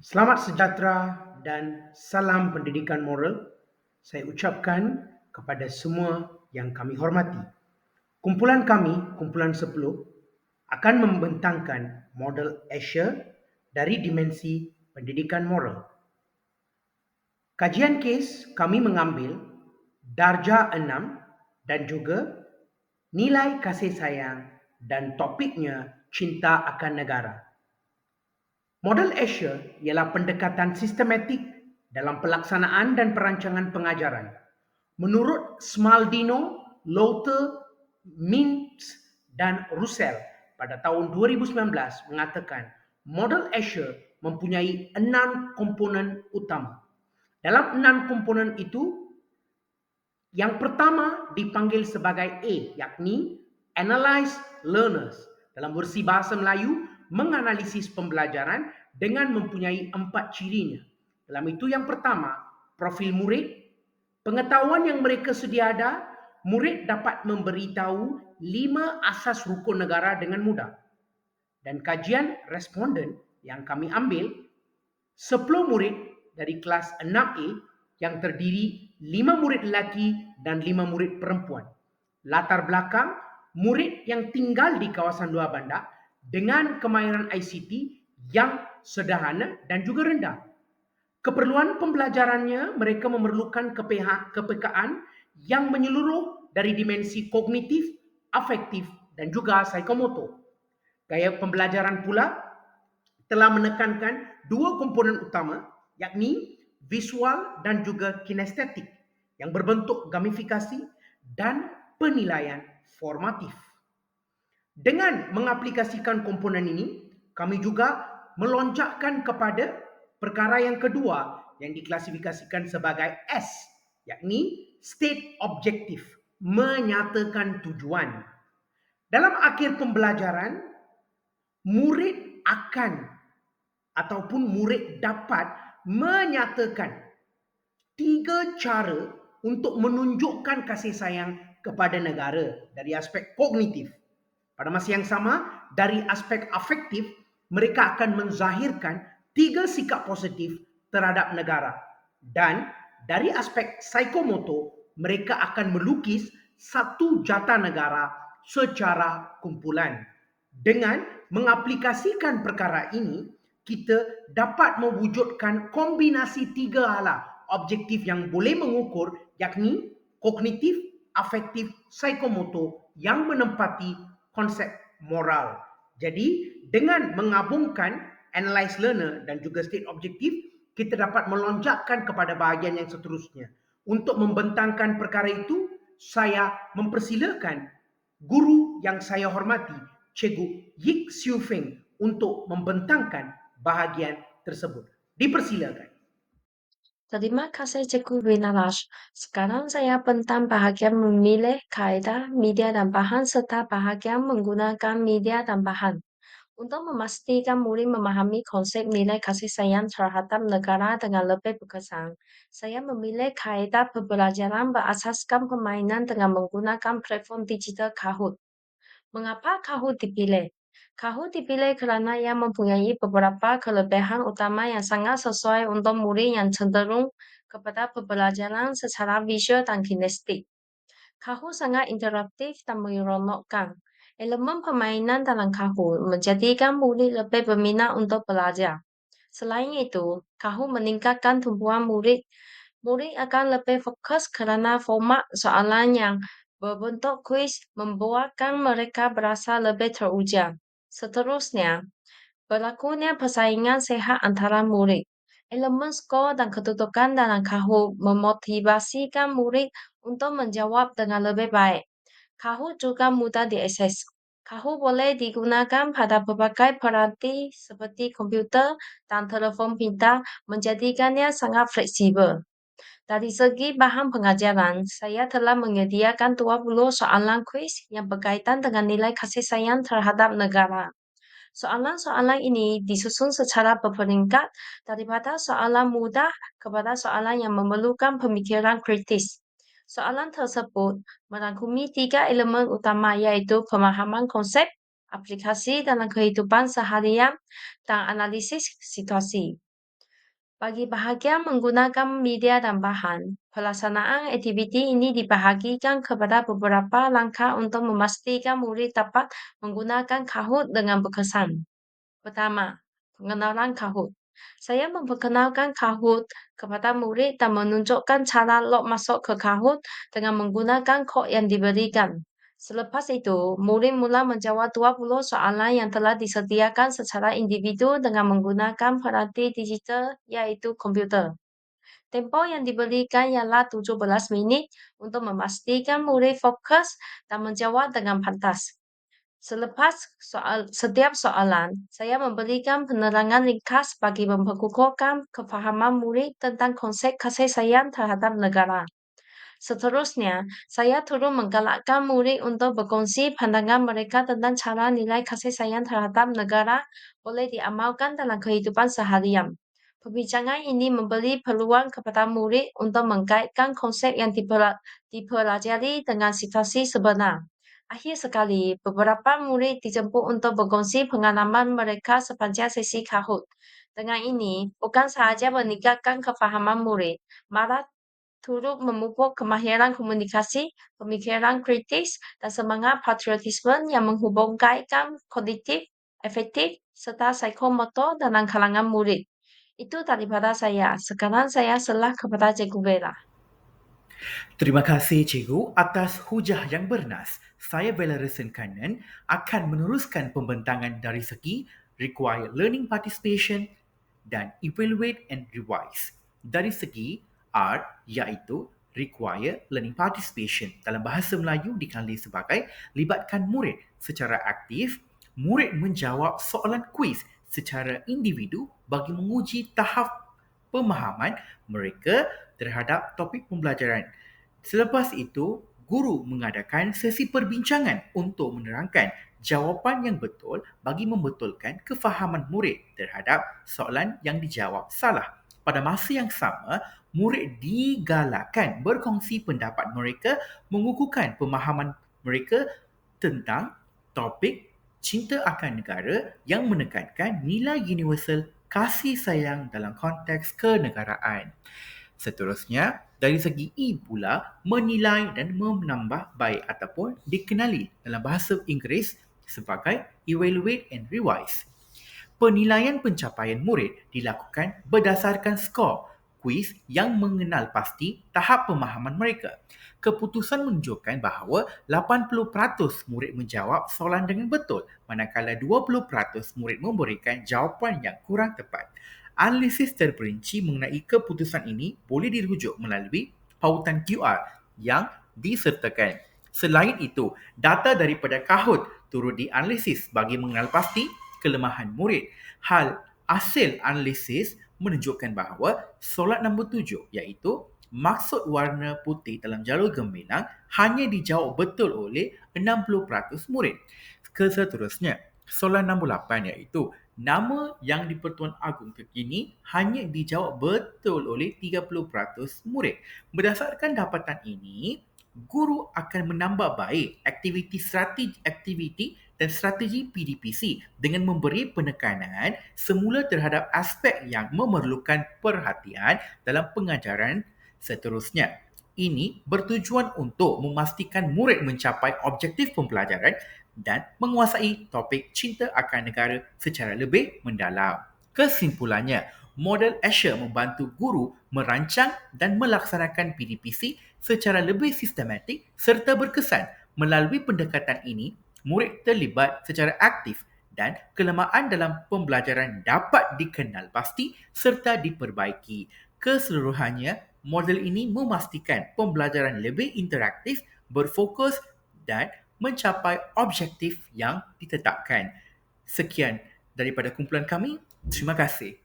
Selamat sejahtera dan salam pendidikan moral saya ucapkan kepada semua yang kami hormati. Kumpulan kami, kumpulan 10, akan membentangkan model Asia dari dimensi pendidikan moral. Kajian kes kami mengambil darjah 6 dan juga nilai kasih sayang dan topiknya cinta akan negara. Model Asia ialah pendekatan sistematik dalam pelaksanaan dan perancangan pengajaran. Menurut Smaldino, Lothar, Mintz dan Russell pada tahun 2019 mengatakan model Asia mempunyai enam komponen utama. Dalam enam komponen itu, yang pertama dipanggil sebagai A, yakni Analyze Learners. Dalam versi bahasa Melayu, menganalisis pembelajaran dengan mempunyai empat cirinya. Dalam itu yang pertama, profil murid, pengetahuan yang mereka sedia ada, murid dapat memberitahu lima asas rukun negara dengan mudah. Dan kajian responden yang kami ambil, 10 murid dari kelas 6A yang terdiri 5 murid lelaki dan 5 murid perempuan. Latar belakang, murid yang tinggal di kawasan luar bandar dengan kemahiran ICT yang sederhana dan juga rendah. Keperluan pembelajarannya, mereka memerlukan kepekaan yang menyeluruh dari dimensi kognitif, afektif dan juga psikomotor. Gaya pembelajaran pula telah menekankan dua komponen utama yakni visual dan juga kinestetik yang berbentuk gamifikasi dan penilaian formatif. Dengan mengaplikasikan komponen ini, kami juga melonjakkan kepada perkara yang kedua yang diklasifikasikan sebagai S, yakni state objective, menyatakan tujuan. Dalam akhir pembelajaran, murid akan ataupun murid dapat menyatakan tiga cara untuk menunjukkan kasih sayang kepada negara dari aspek kognitif. Pada masa yang sama, dari aspek afektif, mereka akan menzahirkan tiga sikap positif terhadap negara. Dan dari aspek psikomotor, mereka akan melukis satu jata negara secara kumpulan. Dengan mengaplikasikan perkara ini, kita dapat mewujudkan kombinasi tiga hala objektif yang boleh mengukur yakni kognitif, afektif, psikomotor yang menempati konsep moral. Jadi dengan mengabungkan analyze learner dan juga state objektif, kita dapat melonjakkan kepada bahagian yang seterusnya. Untuk membentangkan perkara itu, saya mempersilakan guru yang saya hormati, Cikgu Yik Siu Feng untuk membentangkan bahagian tersebut. Dipersilakan. Terima kasih Cikgu Winalash. Sekarang saya bentang bahagian memilih kaedah media dan bahan serta bahagian menggunakan media dan bahan. Untuk memastikan murid memahami konsep nilai kasih sayang terhadap negara dengan lebih berkesan, saya memilih kaedah pembelajaran berasaskan permainan dengan menggunakan platform digital Kahoot. Mengapa Kahoot dipilih? Kahoot dipilih kerana ia mempunyai beberapa kelebihan utama yang sangat sesuai untuk murid yang cenderung kepada pembelajaran secara visual dan kinestik. Kahoot sangat interaktif dan menyeronokkan. Elemen permainan dalam Kahoot menjadikan murid lebih berminat untuk belajar. Selain itu, Kahoot meningkatkan tumpuan murid. Murid akan lebih fokus kerana format soalan yang berbentuk kuis membuatkan mereka berasa lebih teruja. Seterusnya, berlakunya persaingan sehat antara murid. Elemen skor dan kedudukan dalam Kahoot memotivasikan murid untuk menjawab dengan lebih baik. Kahoot juga mudah diakses. Kahoot boleh digunakan pada berbagai peranti seperti komputer dan telefon pintar menjadikannya sangat fleksibel. Dari segi bahan pengajaran, saya telah menyediakan 20 soalan kuis yang berkaitan dengan nilai kasih sayang terhadap negara. Soalan-soalan ini disusun secara berperingkat daripada soalan mudah kepada soalan yang memerlukan pemikiran kritis. Soalan tersebut merangkumi tiga elemen utama iaitu pemahaman konsep, aplikasi dalam kehidupan seharian, dan analisis situasi. Bagi bahagian menggunakan media dan bahan, pelaksanaan aktiviti ini dibahagikan kepada beberapa langkah untuk memastikan murid dapat menggunakan Kahoot dengan berkesan. Pertama, pengenalan Kahoot. Saya memperkenalkan Kahoot kepada murid dan menunjukkan cara log masuk ke Kahoot dengan menggunakan kod yang diberikan. Selepas itu, murid mula menjawab 20 soalan yang telah disediakan secara individu dengan menggunakan peranti digital iaitu komputer. Tempoh yang diberikan ialah 17 minit untuk memastikan murid fokus dan menjawab dengan pantas. Selepas soal, setiap soalan, saya memberikan penerangan ringkas bagi memperkukuhkan kefahaman murid tentang konsep kasih sayang terhadap negara. Seterusnya, saya turut menggalakkan murid untuk berkongsi pandangan mereka tentang cara nilai kasih sayang terhadap negara boleh diamalkan dalam kehidupan seharian. Perbincangan ini memberi peluang kepada murid untuk mengkaitkan konsep yang dipelajari dengan situasi sebenar. Akhir sekali, beberapa murid dijemput untuk berkongsi pengalaman mereka sepanjang sesi Kahoot. Dengan ini, bukan sahaja meningkatkan kefahaman murid, malah turut memupuk kemahiran komunikasi, pemikiran kritis, dan semangat patriotisme yang menghubungkan kognitif, efektif, serta psikomotor dalam kalangan murid. Itu daripada saya. Sekarang saya serah kepada Cikgu Vera. Terima kasih Cikgu atas hujah yang bernas. Saya Bella Resenkanan akan meneruskan pembentangan dari segi require learning participation dan evaluate and revise. Dari segi R iaitu require learning participation. Dalam bahasa Melayu dikenali sebagai libatkan murid secara aktif. Murid menjawab soalan kuis secara individu bagi menguji tahap pemahaman mereka terhadap topik pembelajaran. Selepas itu, guru mengadakan sesi perbincangan untuk menerangkan jawapan yang betul bagi membetulkan kefahaman murid terhadap soalan yang dijawab salah. Pada masa yang sama, murid digalakkan berkongsi pendapat mereka mengukuhkan pemahaman mereka tentang topik cinta akan negara yang menekankan nilai universal kasih sayang dalam konteks kenegaraan. Seterusnya, dari segi E pula, menilai dan menambah baik ataupun dikenali dalam bahasa Inggeris sebagai evaluate and revise. Penilaian pencapaian murid dilakukan berdasarkan skor kuis yang mengenal pasti tahap pemahaman mereka. Keputusan menunjukkan bahawa 80% murid menjawab soalan dengan betul manakala 20% murid memberikan jawapan yang kurang tepat. Analisis terperinci mengenai keputusan ini boleh dirujuk melalui pautan QR yang disertakan. Selain itu, data daripada Kahoot turut dianalisis bagi mengenal pasti kelemahan murid. Hal hasil analisis menunjukkan bahawa solat nombor tujuh iaitu maksud warna putih dalam jalur gemilang hanya dijawab betul oleh 60% murid. Keseterusnya, soalan nombor 8 iaitu nama yang di Pertuan Agong terkini hanya dijawab betul oleh 30% murid. Berdasarkan dapatan ini, guru akan menambah baik aktiviti strategi aktiviti dan strategi PDPC dengan memberi penekanan semula terhadap aspek yang memerlukan perhatian dalam pengajaran seterusnya. Ini bertujuan untuk memastikan murid mencapai objektif pembelajaran dan menguasai topik cinta akan negara secara lebih mendalam. Kesimpulannya, model Azure membantu guru merancang dan melaksanakan PDPC secara lebih sistematik serta berkesan. Melalui pendekatan ini, murid terlibat secara aktif dan kelemahan dalam pembelajaran dapat dikenal pasti serta diperbaiki. Keseluruhannya, model ini memastikan pembelajaran lebih interaktif, berfokus dan mencapai objektif yang ditetapkan. Sekian daripada kumpulan kami. Terima kasih.